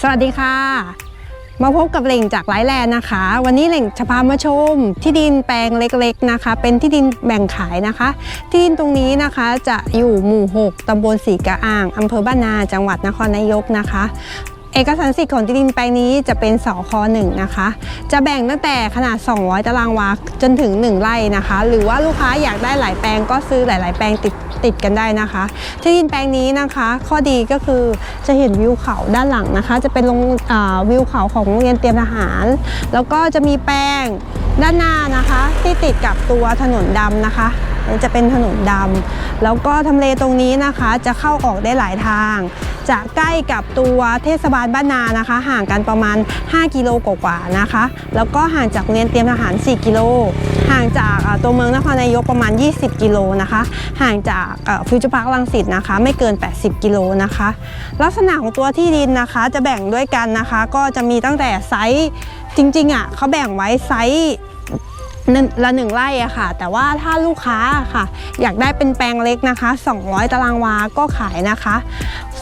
สวัสดีค่ะ มาพบกับเหล่งจากไลฟ์แลนนะคะ วันนี้เหล่งจะพามาชม ที่ดินแปลงเล็กๆนะคะ เป็นที่ดินแบ่งขายนะคะ ที่ดินตรงนี้นะคะจะอยู่หมู่ 6 ตำบลสีกระอ่างอำเภอบ้านนา จังหวัดนครนายกนะคะ เอกสารสิทธิ์ของที่ดินแปลงนี้จะเป็นสคหนึ่งนะคะ จะแบ่งตั้งแต่ขนาด 200 ตารางวาจนถึง 1 ไร่นะคะ หรือว่าลูกค้าอยากได้หลายแปลงก็ซื้อหลาย ๆ แปลงติด ติดกันได้นะคะ ที่ดินแปลงนี้นะคะ ข้อดีก็คือจะเห็นวิวเขาด้านหลังนะคะ จะเป็นลงวิวเขาของโรงเรียนเตรียมทหาร แล้วก็จะมีแปลงด้านหน้านะคะ ที่ติดกับตัวถนนดำนะคะ จะเป็นถนนดำแล้วก็ทำเลตรงนี้นะคะจะเข้าออกได้หลายทาง จะใกล้กับตัวเทศบาลบ้านนานะคะ ห่างกันประมาณ 5 กิโลกว่าๆนะคะ แล้วก็ห่างจากโรงเรียนเตรียมทหาร 4 กิโล ห่างจากตัวเมืองนครนายกประมาณ 20 กิโลนะคะ ห่างจากฟิวเจอร์พาร์คลังสิตนะคะ ไม่เกิน 80 กิโลนะคะ ลักษณะของตัวที่ดินนะคะจะแบ่งด้วยกันนะคะ ก็จะมีตั้งแต่ไซส์จริงๆอะเขาแบ่งไว้ไซส์ ละหนึ่งไร่อะค่ะ แต่ว่าถ้าลูกค้าค่ะ อยากได้เป็นแปลงเล็กนะคะ 200 ตารางวาก็ขายนะคะ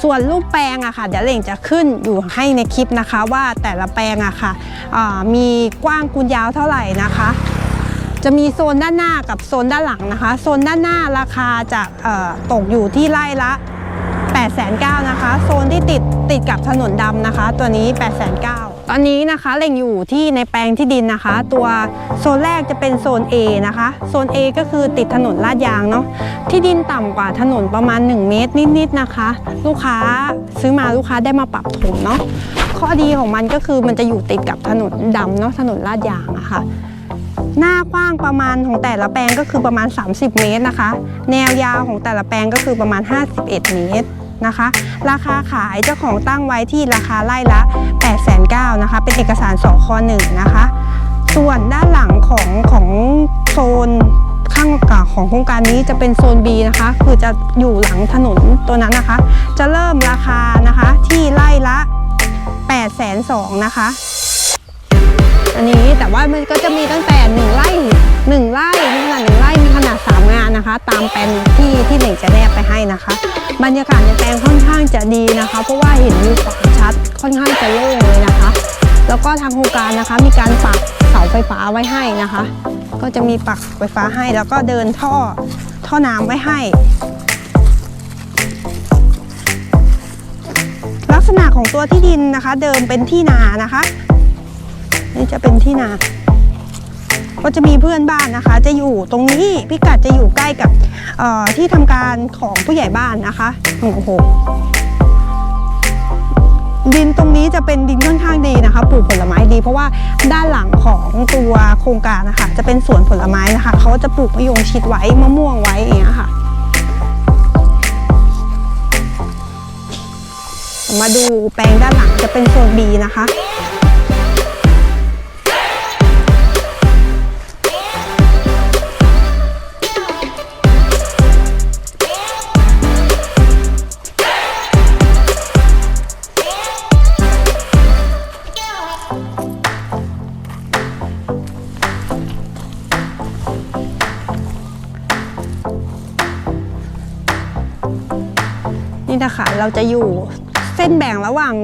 ส่วนรูปแปลงอะค่ะ เดี๋ยวเล่งจะขึ้นอยู่ให้ในคลิปนะคะ ว่าแต่ละแปลงอะค่ะมีกว้างคูณยาวเท่าไหร่นะคะ จะมีโซนด้านหน้ากับโซนด้านหลังนะคะ โซนด้านหน้าราคาจะตกอยู่ที่ไร่ละ8 9 0 0 0นะคะ โซนที่ติดติดกับถนนดำนะคะ ตัวนี้ 8 9 0 0 0 ตอนนี้นะคะเล็งอยู่ที่ในแปลงที่ดินนะคะ ตัวโซนแรกจะเป็นโซน A นะคะ โซน A ก็คือติดถนนลาดยางเนาะที่ดินต่ำกว่าถนนประมาณ 1 เมตรนิดๆนะคะ ลูกค้าซื้อมาลูกค้าได้มาปรับถมเนาะข้อดีของมันก็คือมันจะอยู่ติดกับถนนดำเนาะถนนลาดยางอะค่ะหน้ากว้างประมาณของแต่ละแปลงก็คือประมาณ 30 เมตรนะคะ แนวยาวของแต่ละแปลงก็คือประมาณ 51 เมตร นะคะ ราคาขายเจ้าของตั้งไว้ที่ราคาไร่ละ 8 9 0 0 0นะคะ เป็นเอกสารสค1นะคะ ส่วนด้านหลังของของโซนข้างกับของโครงการนี้จะเป็นโซน B นะคะ คือจะอยู่หลังถนนตัวนั้นนะคะ จะเริ่มราคานะคะที่ไร่ละ 8 2 0 0 0นะคะ อันนี้แต่ว่ามันก็จะมีตั้งแต่1ไร่1ไร่มีขนาด1ไร่มีขนาด 3 งานนะคะ ตามแปลนที่ที่เหน่งจะแนบไปให้นะคะ บรรยากาศในแปลงค่อนข้างจะดีนะคะ เพราะว่าเห็นวิวเขาชัดค่อนข้างจะโล่งเลยนะคะ แล้วก็ทางโครงการนะคะมีการปักเสาไฟฟ้าไว้ให้นะคะ ก็จะมีปักไฟฟ้าให้แล้วก็เดินท่อท่อน้ำไว้ให้ ลักษณะของตัวที่ดินนะคะ เดิมเป็นที่นานะคะ นี่จะเป็นที่นา ก็จะมีเพื่อนบ้านนะคะ จะอยู่ตรงนี้พิกัดจะอยู่ใกล้กับที่ทำการของผู้ใหญ่บ้านนะคะโอ้โหดินตรงนี้จะเป็นดินค่อนข้างดีนะคะปลูกผลไม้ดี เพราะว่าด้านหลังของตัวโครงการนะคะ จะเป็นสวนผลไม้นะคะเขาจะปลูกมะยงชิดไว้มะม่วงไว้อย่างเงี้ยค่ะ มาดูแปลงด้านหลังจะเป็นโซน B นะคะ เราจะอยู่เส้นแบ่งระหว่าง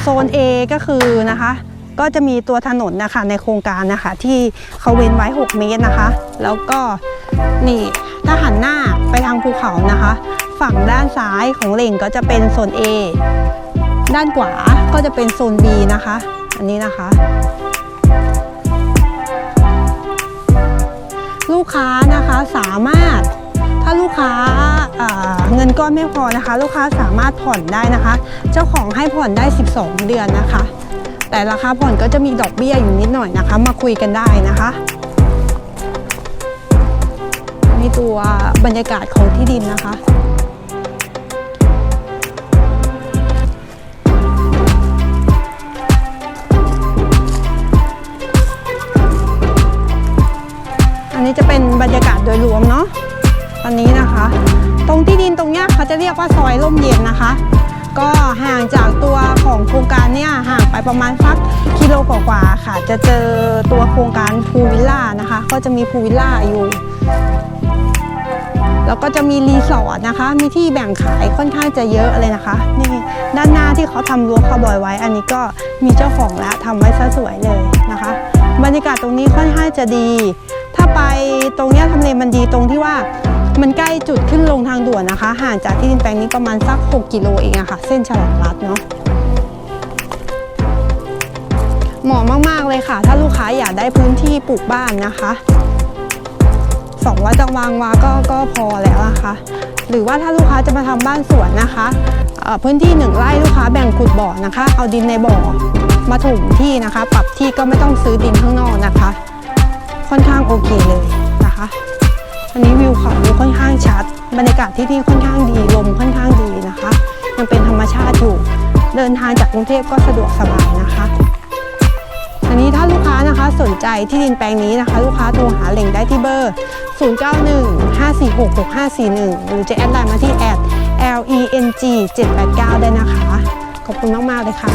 โซน A ก็คือนะคะ ก็จะมีตัวถนนนะคะในโครงการนะคะ ที่เขาเว้นไว้ 6 เมตรนะคะ แล้วก็นี่ถ้าหันหน้าไปทางภูเขานะคะ ฝั่งด้านซ้ายของเหล่งก็จะเป็นโซน A ด้านขวาก็จะเป็นโซน B นะคะ อันนี้นะคะ ลูกค้านะคะสามารถาลูกค้าเงินก้อนไม่พอนะคะ ลูกค้าสามารถผ่อนได้นะคะ เจ้าของให้ผ่อนได้ 12 เดือนนะคะ แต่ราคาผ่อนก็จะมีดอกเบี้ยอยู่นิดหน่อยนะคะ มาคุยกันได้นะคะนี่ตัวบรรยากาศของที่ดินนะคะอันนี้จะเป็นบรรยากาศโดยรวมเนาะ อนนี้นะคะ ตรงที่ดินตรงเนี้ยเขาจะเรียกว่าซอยร่มเย็นนะคะ ก็ห่างจากตัวของโครงการเนี่ยห่างไปประมาณสักกิโลกว่าๆค่ะ จะเจอตัวโครงการพูวิลล่านะคะ ก็จะมีพูวิลล่าอยู่แล้วก็จะมีรีสอร์ทนะคะ มีที่แบ่งขายค่อนข้างจะเยอะเลยนะคะ นี่ด้านหน้าที่เขาทำรั้วคาวบอยไว้ อันนี้ก็มีเจ้าของแล้วทำไว้ซะสวยเลยนะคะ บรรยากาศตรงนี้ค่อนข้างจะดี ถ้าไปตรงนี้ทำเลมันดีตรงที่ว่า มันใกล้จุดขึ้นลงทางด่วนนะคะ ห่างจากที่ดินแปลงนี้ประมาณสัก 6 กิโลเองอะค่ะ เส้นฉลองรัฐเนาะเหมาะมาก ๆ เลยค่ะ ถ้าลูกค้าอยากได้พื้นที่ปลูกบ้านนะคะ200ตารางวาก็ก็พอแล้วนะคะ หรือว่าถ้าลูกค้าจะมาทำบ้านสวนนะคะพื้นที่1ไร่ลูกค้าแบ่งขุดบ่อนะคะ เอาดินในบ่อมาถมที่นะคะ ปรับที่ก็ไม่ต้องซื้อดินข้างนอกนะคะ ค่อนข้างโอเคเลยนะคะ วิวเขาค่อนข้างชัด บรรยากาศที่นี่ค่อนข้างดีลมค่อนข้างดีนะคะยังเป็นธรรมชาติอยู่ เดินทางจากกรุงเทพก็สะดวกสบายนะคะอันนี้ถ้าลูกค้านะคะสนใจที่ดินแปลงนี้นะคะ ลูกค้าโทรหาเหล่งได้ที่เบอร์ 0915466541 หรือจะแอดไลน์มาที่แอด leng 789ได้นะคะ ขอบคุณมาก ๆ เลยค่ะ